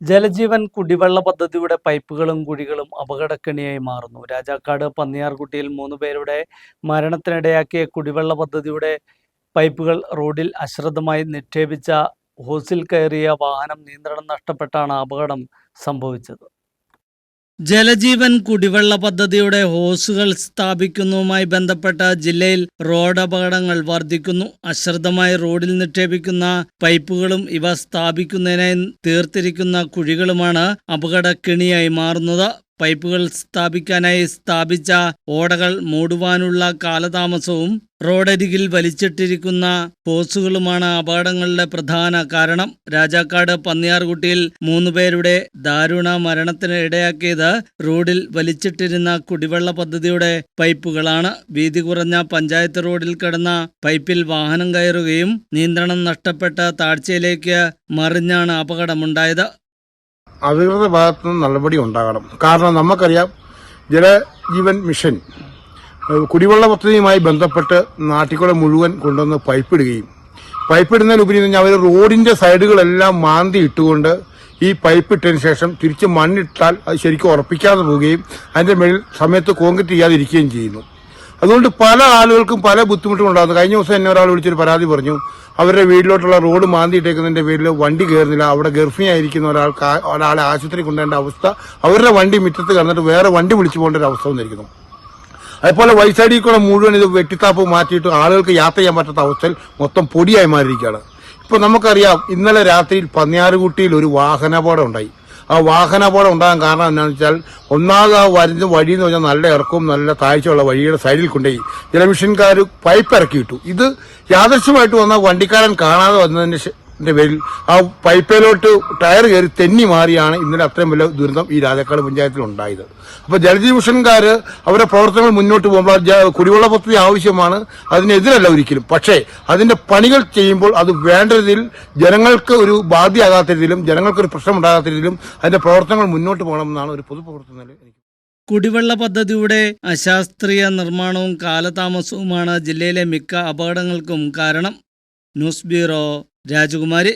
ജലജീവൻ കുടിവെള്ള പദ്ധതിയുടെ പൈപ്പുകളും കുഴികളും അപകടക്കണിയായി മാറുന്നു. രാജാക്കാട് പന്നിയാർകുട്ടിയിൽ മൂന്ന് പേരുടെ മരണത്തിനിടയാക്കിയ കുടിവെള്ള പദ്ധതിയുടെ പൈപ്പുകൾ റോഡിൽ അശ്രദ്ധമായി നിക്ഷേപിച്ച ഹോസിൽ കയറിയ വാഹനം നിയന്ത്രണം നഷ്ടപ്പെട്ടാണ് അപകടം സംഭവിച്ചത്. ജലജീവൻ കുടിവെള്ള പദ്ധതിയുടെ ഹോസുകൾ സ്ഥാപിക്കുന്നതുമായി ബന്ധപ്പെട്ട ജില്ലയിൽ റോഡ് അപകടങ്ങൾ വർദ്ധിക്കുന്നു. അശ്രദ്ധമായി റോഡിൽ നിക്ഷേപിക്കുന്ന പൈപ്പുകളും ഇവ സ്ഥാപിക്കുന്നതിനായി തീർത്തിരിക്കുന്ന കുഴികളുമാണ് അപകടക്കിണിയായി മാറുന്നത്. പൈപ്പുകൾ സ്ഥാപിക്കാനായി സ്ഥാപിച്ച ഓടകൾ മൂടുവാനുള്ള കാലതാമസവും റോഡരികിൽ വലിച്ചിട്ടിരിക്കുന്ന പോസുകളുമാണ് അപകടങ്ങളുടെ പ്രധാന കാരണം. രാജാക്കാട് പന്നിയാർകുട്ടിയിൽ മൂന്നുപേരുടെ ദാരുണ മരണത്തിന് ഇടയാക്കിയത് റോഡിൽ വലിച്ചിട്ടിരുന്ന കുടിവെള്ള പദ്ധതിയുടെ പൈപ്പുകളാണ്. വീതി കുറഞ്ഞ പഞ്ചായത്ത് റോഡിൽ കിടന്ന പൈപ്പിൽ വാഹനം കയറുകയും നിയന്ത്രണം നഷ്ടപ്പെട്ട താഴ്ചയിലേക്ക് മറിഞ്ഞാണ് അപകടമുണ്ടായത്. അധികൃത ഭാഗത്തു നിന്ന് നടപടി ഉണ്ടാകണം. കാരണം നമുക്കറിയാം ജലജീവൻ മിഷൻ കുടിവെള്ള പദ്ധതിയുമായി ബന്ധപ്പെട്ട് നാട്ടിക്കുളം മുഴുവൻ കൊണ്ടുവന്ന് പൈപ്പിടുകയും പൈപ്പിടുന്നതിനുപരി കഴിഞ്ഞാൽ അവർ റോഡിന്റെ സൈഡുകളെല്ലാം മാന്തി ഇട്ടുകൊണ്ട് ഈ പൈപ്പ് ഇട്ടതിന് ശേഷം തിരിച്ച് മണ്ണിട്ടാൽ അത് ശരിക്കും ഉറപ്പിക്കാതെ പോവുകയും അതിന്റെ മേളിൽ സമയത്ത് കോൺക്രീറ്റ് ചെയ്യാതിരിക്കുകയും ചെയ്യുന്നു. അതുകൊണ്ട് പല ആളുകൾക്കും പല ബുദ്ധിമുട്ടും ഉണ്ടാകുന്നു. കഴിഞ്ഞ ദിവസം എന്നെ ഒരാൾ വിളിച്ചൊരു പരാതി പറഞ്ഞു. അവരുടെ വീട്ടിലോട്ടുള്ള റോഡ് മാന്തിയിട്ടേക്കുന്നതിന്റെ പേരിൽ വണ്ടി കയറുന്നില്ല അവിടെ ഗർഭിണിയായിരിക്കുന്ന ഒരാൾക്ക് ഒരാളെ ആശുപത്രി കൊണ്ടുവേണ്ട അവസ്ഥ. അവരുടെ വണ്ടി മുറ്റത്ത് കടന്നിട്ട് വേറെ വണ്ടി വിളിച്ചു പോകേണ്ട ഒരു അവസ്ഥ വന്നിരിക്കുന്നു. അതുപോലെ വൈസൈഡിൽ കൂടെ മുഴുവൻ ഇത് വെട്ടിത്താപ്പ് മാറ്റിയിട്ട് ആളുകൾക്ക് യാത്ര ചെയ്യാൻ പറ്റാത്ത അവസ്ഥയിൽ മൊത്തം പൊടിയായി മാറിയിരിക്കുകയാണ്. ഇപ്പൊ നമുക്കറിയാം ഇന്നലെ രാത്രിയിൽ പന്നിയാറുകുട്ടിയിൽ ഒരു വാഹനാപകടം ഉണ്ടായി. ആ വാഹനാപകടം ഉണ്ടാകാൻ കാരണം എന്താണെന്ന് വെച്ചാൽ ഒന്നാമത് ആ വരുന്ന വഴി എന്ന് പറഞ്ഞാൽ നല്ല ഇറക്കവും നല്ല താഴ്ചയുള്ള വഴിയുടെ സൈഡിൽ കൊണ്ടുപോയി ജലമിഷൻകാർ പൈപ്പ് ഇറക്കിയിട്ടു ഇത് യാദൃശ്യമായിട്ട് വന്ന വണ്ടിക്കാരൻ കാണാതെ ന്റെ പേരിൽ ആ പൈപ്പിലോട്ട് ടയർ കയറി തെന്നി മാറിയാണ് ഇന്നലെ അത്രയും വലിയ ദുരന്തം ഈ രാജാക്കാട് പഞ്ചായത്തിൽ ഉണ്ടായത്. അപ്പൊ ജലജീവഷൻകാര് അവരുടെ പ്രവർത്തനങ്ങൾ മുന്നോട്ട് പോകുമ്പോൾ കുടിവെള്ള പദ്ധതി ആവശ്യമാണ് അതിനെതിരല്ല ഒരിക്കലും. പക്ഷേ അതിന്റെ പണികൾ ചെയ്യുമ്പോൾ അത് വേണ്ട രീതിയിൽ ജനങ്ങൾക്ക് ഒരു ബാധ്യയാകാത്ത രീതിയിലും ജനങ്ങൾക്ക് ഒരു പ്രശ്നം ഉണ്ടാകാത്ത രീതിയിലും അതിന്റെ പ്രവർത്തനങ്ങൾ മുന്നോട്ട് പോകണമെന്നാണ് ഒരു പൊതുപ്രവർത്തനം എനിക്ക് കുടിവെള്ള പദ്ധതിയുടെ അശാസ്ത്രീയ നിർമ്മാണവും കാലതാമസവുമാണ് ജില്ലയിലെ മിക്ക അപകടങ്ങൾക്കും കാരണം. ന്യൂസ് ബ്യൂറോ രാജകുമാരി